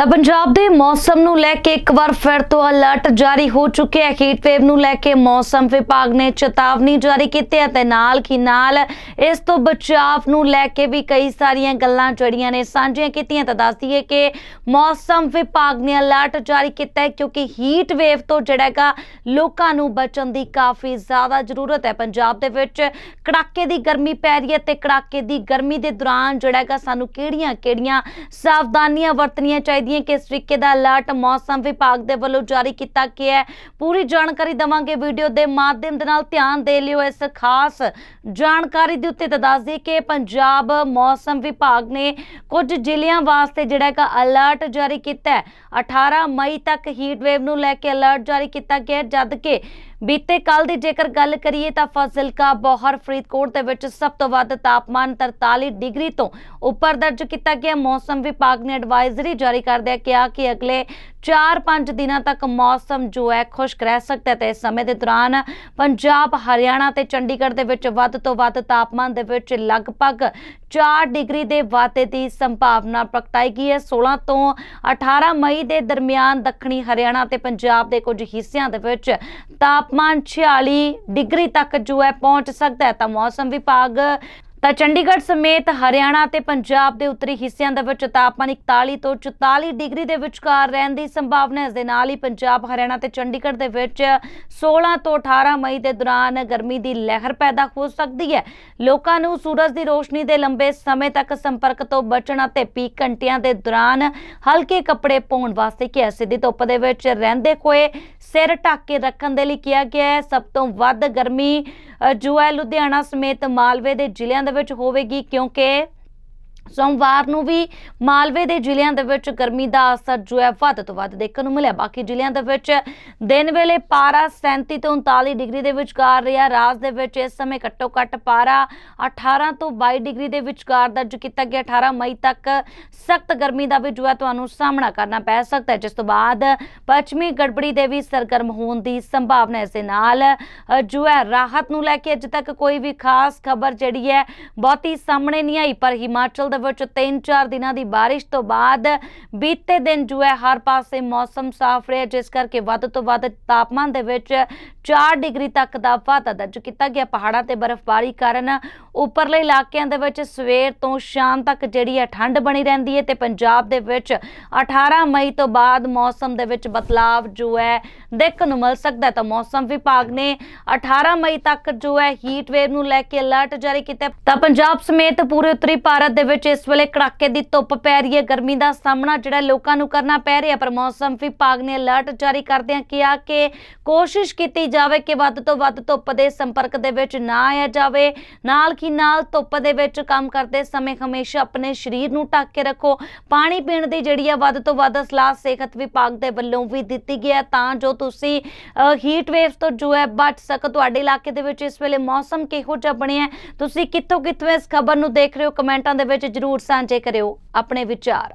ਤਾਂ ਪੰਜਾਬ ਦੇ ਮੌਸਮ ਨੂੰ ਲੈ ਕੇ ਇੱਕ ਵਾਰ ਫਿਰ ਤੋਂ ਅਲਰਟ ਜਾਰੀ ਹੋ ਚੁੱਕਿਆ ਹੈ। ਹੀਟ ਵੇਵ ਨੂੰ ਲੈ ਕੇ ਮੌਸਮ ਵਿਭਾਗ ਨੇ ਚੇਤਾਵਨੀ ਜਾਰੀ ਕੀਤੀ ਹੈ ਤੇ ਨਾਲ ਕੀ ਨਾਲ ਇਸ ਤੋਂ ਬਚਾਅ ਨੂੰ ਲੈ ਕੇ ਵੀ ਕਈ ਸਾਰੀਆਂ ਗੱਲਾਂ ਜੜੀਆਂ ਨੇ ਸਾਂਝੀਆਂ ਕੀਤੀਆਂ ਤਾਂ ਦੱਸ ਦਈਏ ਕਿ ਮੌਸਮ ਵਿਭਾਗ ਨੇ ਅਲਰਟ ਜਾਰੀ ਕੀਤਾ ਹੈ ਕਿਉਂਕਿ ਹੀਟ ਵੇਵ ਤੋਂ ਜਿਹੜਾ ਹੈਗਾ ਲੋਕਾਂ ਨੂੰ ਬਚਣ ਦੀ ਕਾਫੀ ਜ਼ਿਆਦਾ ਜ਼ਰੂਰਤ ਹੈ। ਪੰਜਾਬ ਦੇ ਵਿੱਚ ਕੜਾਕੇ ਦੀ ਗਰਮੀ ਪੈ ਰਹੀ ਹੈ ਤੇ ਕੜਾਕੇ ਦੀ ਗਰਮੀ ਦੇ ਦੌਰਾਨ ਜਿਹੜਾ ਹੈਗਾ ਸਾਨੂੰ ਕਿਹੜੀਆਂ-ਕਿਹੜੀਆਂ ਸਾਵਧਾਨੀਆਂ ਵਰਤਣੀਆਂ ਚਾਹੀਦੀਆਂ ਕਿ ਇਸ ਤਰੀਕੇ ਦਾ ਅਲਰਟ ਮੌਸਮ ਵਿਭਾਗ ਦੇ ਵੱਲੋਂ ਜਾਰੀ ਕੀਤਾ ਗਿਆ ਹੈ। ਪੂਰੀ ਜਾਣਕਾਰੀ ਦਵਾਂਗੇ ਵੀਡੀਓ ਦੇ ਮਾਧਿਅਮ ਦੇ ਨਾਲ ਧਿਆਨ ਦੇ ਲਿਓ। ਇਸ ਖਾਸ ਜਾਣਕਾਰੀ ਦੇ ਉੱਤੇ ਤਾਂ ਦੱਸ ਦਈਏ ਕਿ ਪੰਜਾਬ ਮੌਸਮ ਵਿਭਾਗ ਨੇ ਕੁਝ ਜ਼ਿਲ੍ਹਿਆਂ ਵਾਸਤੇ ਜਿਹੜਾ ਹੈਗਾ ਅਲਰਟ ਜਾਰੀ ਕੀਤਾ ਹੈ। 18 ਮਈ ਤੱਕ ਹੀਟ ਵੇਵ ਨੂੰ ਲੈ ਕੇ ਅਲਰਟ ਜਾਰੀ ਕੀਤਾ ਗਿਆ ਹੈ, ਜਦ ਕਿ ਬੀਤੇ ਕੱਲ ਦੀ ਜੇਕਰ ਗੱਲ ਕਰੀਏ ਤਾਂ ਫਾਜ਼ਿਲਕਾ ਬੋਹਰ ਫਰੀਦਕੋਟ ਦੇ ਵਿੱਚ ਸਭ ਤੋਂ ਵੱਧ ਤਾਪਮਾਨ 43 ਡਿਗਰੀ ਤੋਂ ਉੱਪਰ ਦਰਜ ਕੀਤਾ ਗਿਆ। ਮੌਸਮ ਵਿਭਾਗ ਨੇ ਐਡਵਾਈਜ਼ਰੀ ਜਾਰੀ ਕਰ ਕਰਦਿਆਂ ਕਿਹਾ ਕਿ ਅਗਲੇ 4-5 ਦਿਨਾਂ ਤੱਕ ਮੌਸਮ ਜੋ ਹੈ ਖੁਸ਼ਕ ਰਹਿ ਸਕਦਾ ਹੈ ਤੇ ਇਸ ਸਮੇਂ ਦੇ ਦੌਰਾਨ ਪੰਜਾਬ, ਹਰਿਆਣਾ ਤੇ ਚੰਡੀਗੜ੍ਹ ਦੇ ਵਿੱਚ ਵੱਧ ਤੋਂ ਵੱਧ ਤਾਪਮਾਨ ਦੇ ਵਿੱਚ ਲਗਭਗ 4 ਡਿਗਰੀ ਦੇ ਵਾਧੇ ਦੀ ਸੰਭਾਵਨਾ ਪ੍ਰਗਟਾਈ ਗਈ ਹੈ। 16 ਤੋਂ 18 ਮਈ ਦੇ ਦਰਮਿਆਨ ਦੱਖਣੀ ਹਰਿਆਣਾ ਤੇ ਪੰਜਾਬ ਦੇ ਕੁਝ ਹਿੱਸਿਆਂ ਦੇ ਵਿੱਚ ਤਾਪਮਾਨ 46 ਡਿਗਰੀ ਤੱਕ ਜੋ ਹੈ ਪਹੁੰਚ ਸਕਦਾ ਹੈ। ਤਾਂ ਮੌਸਮ ਵਿਭਾਗ ਤਾਂ ਚੰਡੀਗੜ੍ਹ ਸਮੇਤ ਹਰਿਆਣਾ ਤੇ ਪੰਜਾਬ ਦੇ ਉੱਤਰੀ ਹਿੱਸਿਆਂ ਦੇ ਵਿੱਚ ਤਾਪਮਾਨ 41 ਤੋਂ 44 ਡਿਗਰੀ ਦੇ ਵਿਚਕਾਰ ਰਹਿਣ ਦੀ ਸੰਭਾਵਨਾ ਹੈ। ਇਸ ਦੇ ਨਾਲ ਹੀ ਪੰਜਾਬ, ਹਰਿਆਣਾ ਤੇ ਚੰਡੀਗੜ੍ਹ ਦੇ ਵਿੱਚ 16 ਤੋਂ 18 ਮਈ ਦੇ ਦੌਰਾਨ ਗਰਮੀ ਦੀ ਲਹਿਰ ਪੈਦਾ ਹੋ ਸਕਦੀ ਹੈ। ਲੋਕਾਂ ਨੂੰ ਸੂਰਜ ਦੀ ਰੋਸ਼ਨੀ ਦੇ ਲੰਬੇ ਸਮੇਂ ਤੱਕ ਸੰਪਰਕ ਤੋਂ ਬਚਣ ਅਤੇ ਪੀਕ ਘੰਟਿਆਂ ਦੇ ਦੌਰਾਨ ਹਲਕੇ ਕੱਪੜੇ ਪਾਉਣ ਵਾਸਤੇ ਕਿਹਾ ਸਿੱਧੀ ਧੁੱਪ ਦੇ ਵਿੱਚ ਰਹਿੰਦੇ ਹੋਏ ਸਿਰ ਢੱਕ ਕੇ ਰੱਖਣ ਦੇ ਲਈ ਕਿਹਾ ਗਿਆ ਹੈ। ਸਭ ਤੋਂ ਵੱਧ ਗਰਮੀ ਜੋ ਹੈ ਲੁਧਿਆਣਾ ਸਮੇਤ ਮਾਲਵੇ ਦੇ ਜ਼ਿਲ੍ਹਿਆਂ ਦੇ ਵਿੱਚ ਹੋਵੇਗੀ ਕਿਉਂਕਿ ਸੋਮਵਾਰ ਨੂੰ ਵੀ ਮਾਲਵੇ ਦੇ ਜ਼ਿਲ੍ਹਿਆਂ ਦੇ ਵਿੱਚ ਗਰਮੀ ਦਾ ਅਸਰ ਜੋ ਹੈ ਵੱਧ ਤੋਂ ਵੱਧ ਦੇਖਣ ਨੂੰ ਮਿਲਿਆ। ਬਾਕੀ ਜ਼ਿਲ੍ਹਿਆਂ ਦੇ ਵਿੱਚ ਦਿਨ ਵੇਲੇ ਪਾਰਾ 37 ਤੋਂ 39 ਡਿਗਰੀ ਦੇ ਵਿਚਕਾਰ ਰਿਹਾ। ਰਾਜ ਦੇ ਵਿੱਚ ਇਸ ਸਮੇਂ ਘੱਟੋ ਘੱਟ ਪਾਰਾ 18 ਤੋਂ 22 ਡਿਗਰੀ ਦੇ ਵਿਚਕਾਰ ਦਰਜ ਕੀਤਾ ਗਿਆ। 18 ਮਈ ਤੱਕ ਸਖਤ ਗਰਮੀ ਦਾ ਵੀ ਜੋ ਹੈ ਤੁਹਾਨੂੰ ਸਾਹਮਣਾ ਕਰਨਾ ਪੈ ਸਕਦਾ ਹੈ। ਜਿਸ ਤੋਂ ਬਾਅਦ ਪੱਛਮੀ ਗੜਬੜੀ ਦੇ ਵੀ ਸਰਗਰਮ ਹੋਣ ਦੀ ਸੰਭਾਵਨਾ ਇਸ ਦੇ ਨਾਲ ਜੋ ਹੈ ਰਾਹਤ ਨੂੰ ਲੈ ਕੇ ਅਜੇ ਤੱਕ ਕੋਈ ਵੀ ਖਾਸ ਖਬਰ ਜਿਹੜੀ ਹੈ ਬਹੁਤੀ ਸਾਹਮਣੇ ਨਹੀਂ ਆਈ, ਪਰ ਹਿਮਾਚਲ ਦੇ ਵਿੱਚ 3-4 ਦਿਨਾਂ ਦੀ ਬਾਰਿਸ਼ ਤੋਂ ਬਾਅਦ ਬੀਤੇ ਦਿਨ ਜੋ ਹੈ ਹਰ ਪਾਸੇ ਮੌਸਮ ਸਾਫ਼ ਰਿਹਾ, ਜਿਸ ਕਰਕੇ ਵੱਧ ਤੋਂ ਵੱਧ ਤਾਪਮਾਨ ਦੇ ਵਿੱਚ 4 ਡਿਗਰੀ ਤੱਕ ਦਾ ਵਾਧਾ ਦਰਜ ਕੀਤਾ ਗਿਆ। ਪਹਾੜਾਂ ਤੇ ਬਰਫ਼ਬਾਰੀ ਕਾਰਨ ਉੱਪਰਲੇ ਇਲਾਕਿਆਂ ਦੇ ਵਿੱਚ ਸਵੇਰ ਤੋਂ ਸ਼ਾਮ ਤੱਕ ਜਿਹੜੀ ਹੈ ਠੰਡ ਬਣੀ ਰਹਿੰਦੀ ਹੈ ਤੇ ਪੰਜਾਬ ਦੇ ਵਿੱਚ 18 ਮਈ ਤੋਂ ਬਾਅਦ ਮੌਸਮ ਦੇ ਵਿੱਚ ਬਦਲਾਵ ਜੋ ਹੈ ਦੇਖਣ ਨੂੰ ਮਿਲ ਸਕਦਾ ਤਾਂ ਮੌਸਮ ਵਿਭਾਗ ਨੇ 18 ਮਈ ਤੱਕ ਜੋ ਹੈ ਹੀਟ ਵੇਵ ਨੂੰ ਲੈ ਕੇ ਅਲਰਟ ਜਾਰੀ ਕੀਤਾ ਤਾਂ ਪੰਜਾਬ ਸਮੇਤ ਪੂਰੇ ਉੱਤਰੀ ਭਾਰਤ ਦੇ ਵਿੱਚ ਇਸ ਵੇਲੇ ਕੜਾਕੇ ਦੀ ਧੁੱਪ ਪੈ ਰਹੀ ਹੈ। ਗਰਮੀ ਦਾ ਸਾਹਮਣਾ ਜਿਹੜਾ ਲੋਕਾਂ ਨੂੰ ਕਰਨਾ ਪੈ ਰਿਹਾ ਪਰ ਮੌਸਮ ਵਿਭਾਗ ਨੇ ਅਲਰਟ ਜਾਰੀ ਕਰਦਿਆਂ ਕਿਹਾ ਕਿ ਕੋਸ਼ਿਸ਼ ਕੀਤੀ ਜਾਵੇ ਕਿ ਵੱਧ ਤੋਂ ਵੱਧ ਧੁੱਪ ਦੇ ਸੰਪਰਕ ਦੇ ਵਿੱਚ ਨਾ ਆਇਆ ਜਾਵੇ। ਨਾਲ ਹੀ ਨਾਲ ਧੁੱਪ ਦੇ ਵਿੱਚ ਕੰਮ ਕਰਦੇ ਸਮੇਂ ਹਮੇਸ਼ਾ ਆਪਣੇ ਸਰੀਰ ਨੂੰ ਢੱਕ ਕੇ ਰੱਖੋ। ਪਾਣੀ ਪੀਣ ਦੀ ਜਿਹੜੀ ਆ ਵੱਧ ਤੋਂ ਵੱਧ ਸਲਾਹ ਸਿਹਤ ਵਿਭਾਗ ਦੇ ਵੱਲੋਂ ਵੀ ਦਿੱਤੀ ਗਈ ਹੈ ਤਾਂ ਜੋ ਤੁਸੀਂ ਹੀਟ ਵੇਵਸ ਤੋਂ ਜੋ ਹੈ ਬਚ ਸਕੋ। ਤੁਹਾਡੇ ਇਲਾਕੇ ਦੇ ਵਿੱਚ ਇਸ ਵੇਲੇ ਮੌਸਮ ਕਿਹੋ ਜਿਹਾ ਬਣਿਆ ਹੈ? ਤੁਸੀਂ ਕਿੱਥੋਂ ਕਿੱਥੋਂ ਇਸ ਖਬਰ ਨੂੰ ਦੇਖ ਰਹੇ ਹੋ? ਕਮੈਂਟਾਂ ਦੇ ਵਿੱਚ ਜਰੂਰ ਸਾਂਝੇ ਕਰਿਓ। ਆਪਣੇ ਵਿਚਾਰ।